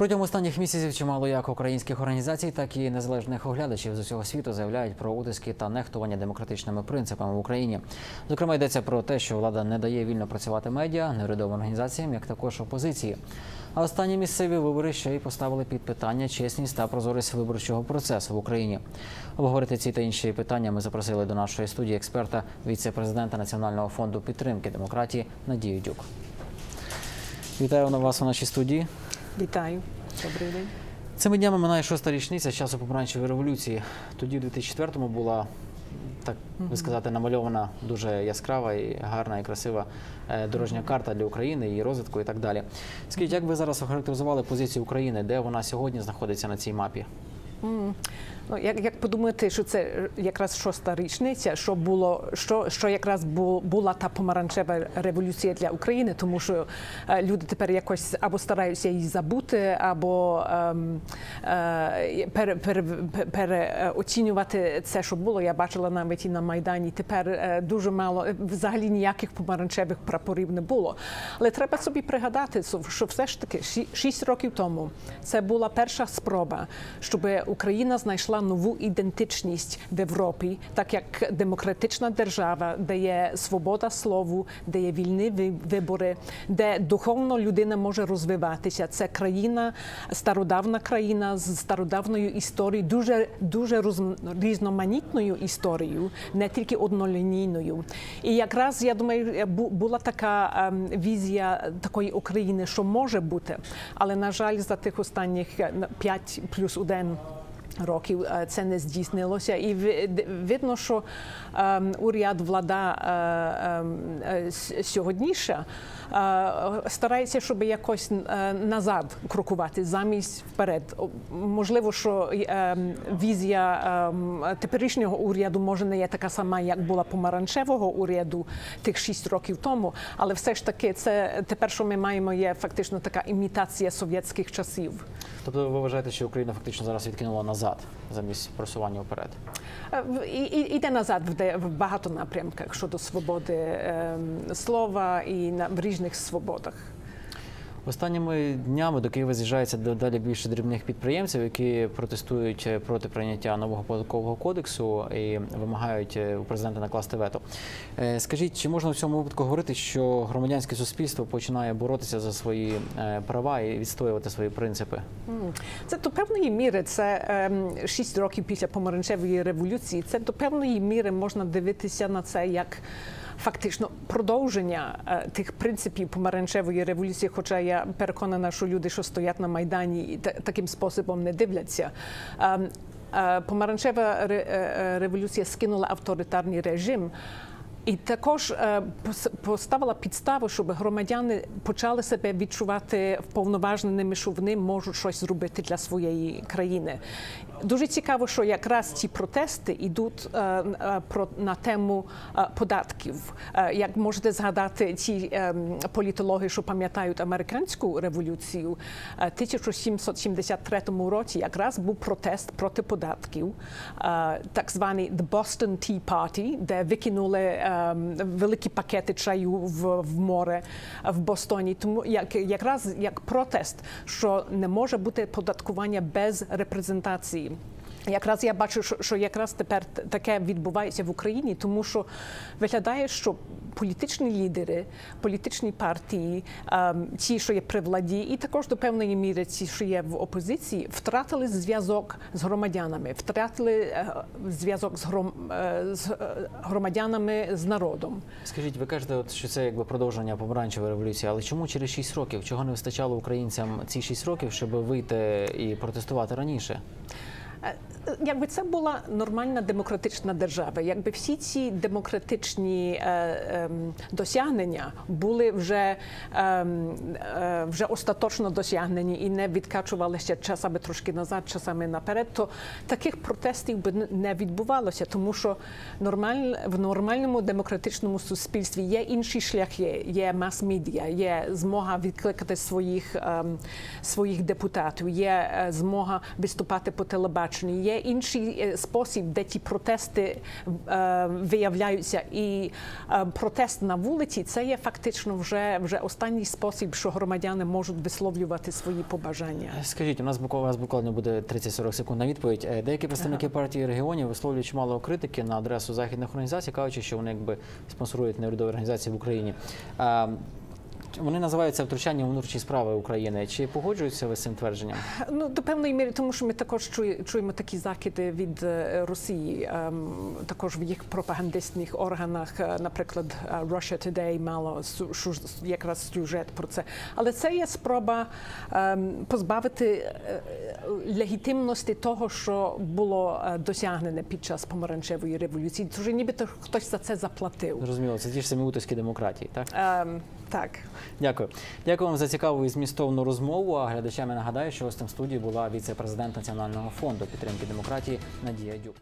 Протягом останніх місяців чимало як українських організацій, так і незалежних оглядачів з усього світу заявляють про утиски та нехтування демократичними принципами в Україні. Зокрема, йдеться про те, що влада не дає вільно працювати медіа, неурядовим організаціям, як також опозиції. А останні місцеві вибори ще й поставили під питання чесність та прозорість виборчого процесу в Україні. Обговорити ці та інші питання ми запросили до нашої студії експерта, віце-президента Національного фонду підтримки демократії Надію Дюк. Вітаю на вас у нашій студії. Вітаю, добрий день. Цими днями минає шоста річниця часу помаранчевої революції. Тоді, у 2004-му, була так би сказати, намальована дуже яскрава і гарна і красива е, дорожня карта для України, її розвитку і так далі. Скажіть, як ви зараз охарактеризували позицію України, де вона сьогодні знаходиться на цій мапі? Ну, як, як подумати, що це якраз шоста річниця, що було, що, що якраз бу- була та помаранчева революція для України, тому що е, люди тепер якось або стараються її забути, або ем, е, пере, пере, це, що було. Я бачила навіть і на Майдані. Тепер е, дуже мало, е, взагалі ніяких помаранчевих прапорів не було. Але треба собі пригадати, що- все ж таки ші- шість років тому це була перша спроба, щоб Україна знайшла нову ідентичність в Європі, так як демократична держава, де є свобода слову, де є вільні ви- вибори, де духовно людина може розвиватися. Це країна, стародавна країна з стародавною історією, дуже дуже роз- різноманітною історією, не тільки однолінійною. І якраз я думаю, бу- була така ем, візія такої України, що може бути, але на жаль, за тих останніх 5 плюс один років е, це не здійснилося, і ви- видно, що ем, уряд влада е, ем, е, сьогодніша старається, щоб якось назад крокувати замість вперед. Можливо, що ем, візія теперішнього уряду може не є така сама, як була помаранчевого уряду тих шість років тому, але все ж таки, це тепер, що ми маємо, є фактично така імітація совєтських часів. Тобто, ви вважаєте, що Україна фактично зараз відкинула назад замість просування вперед? Е, і- і- Іде назад в, де- в багато напрямках щодо свободи ем, слова і на в різних свободах. Останніми днями до Києва з'їжджається дедалі більше дрібних підприємців, які протестують е, проти прийняття нового податкового кодексу і вимагають е, у президента накласти вето. Е, Скажіть, чи можна в цьому випадку говорити, що громадянське суспільство починає боротися за свої права і відстоювати свої принципи? Це до певної міри, це ем, шість років після помаранчевої революції. Це до певної міри можна дивитися на це як. Фактично продовження е, тих принципів помаранчевої революції, хоча я переконана, що люди, що стоять на майдані, таким способом не дивляться. Ем, е, Помаранчева е, революція скинула авторитарний режим. І також е, пос- поставила підставу, щоб громадяни почали себе відчувати вповноваженими, що вони можуть щось зробити для своєї країни. Дуже цікаво, що якраз ці протести йдуть е, е, про на тему податків. Як можете згадати ці е, політологи, що пам'ятають американську революцію, е, 1773 році якраз був протест проти податків, так званий The Boston Tea Party, де викинули великі пакети чаю в, в море в Бостоні. Тому як якраз як протест, що не може бути податкування без репрезентації. Якраз я бачу, що якраз тепер таке відбувається в Україні, тому що виглядає, що політичні лідери, політичні партії, ем, ті, що є при владі, і також до певної міри ті, що є в опозиції, втратили зв'язок з громадянами, втратили е, зв'язок з, е, е, громадянами з народом. Скажіть, ви кажете, от, що це якби продовження помаранчевої революції, але чому через 6 років? Чого не вистачало українцям ці 6 років, щоб вийти і протестувати раніше? Е, Якби це була нормальна демократична держава, якби всі ці демократичні е, ем, досягнення були вже, ем, е, вже остаточно досягнені і не відкачувалися часами трошки назад, часами наперед, то таких протестів би не відбувалося, тому що нормаль, в нормальному демократичному суспільстві є інші шляхи, є мас-медіа, є змога відкликати своїх, ем, своїх депутатів, є е, змога виступати по телебаченню. Звинувачені. Є інший е, спосіб, де ті протести е, виявляються. І е, протест на вулиці це є фактично вже, вже останній спосіб, що громадяни можуть висловлювати свої побажання. Скажіть, у нас буквально, буде 30-40 секунд на відповідь. Деякі представники партії регіонів висловлюють чимало критики на адресу західних організацій, кажучи, що вони якби спонсорують неурядові організації в Україні. Вони називають це втручанням внутрішні справи України. Чи погоджуються ви з цим твердженням? Ну до певної міри, тому що ми також чуємо такі закиди від е, Росії, ем, також в їх пропагандистських органах, е, наприклад, е, Russia Today мало якраз сюжет про це. Але це є спроба ем, позбавити легітимності того, що було досягнене під час помаранчевої революції. Тож нібито хтось за це заплатив. Зрозуміло, це ті ж самі утиски демократії, так? Ем, так. Дякую. Дякую вам за цікаву і змістовну розмову. А глядачам я нагадаю, що гостем студії була віце-президент Національного фонду підтримки демократії Надія Дюк.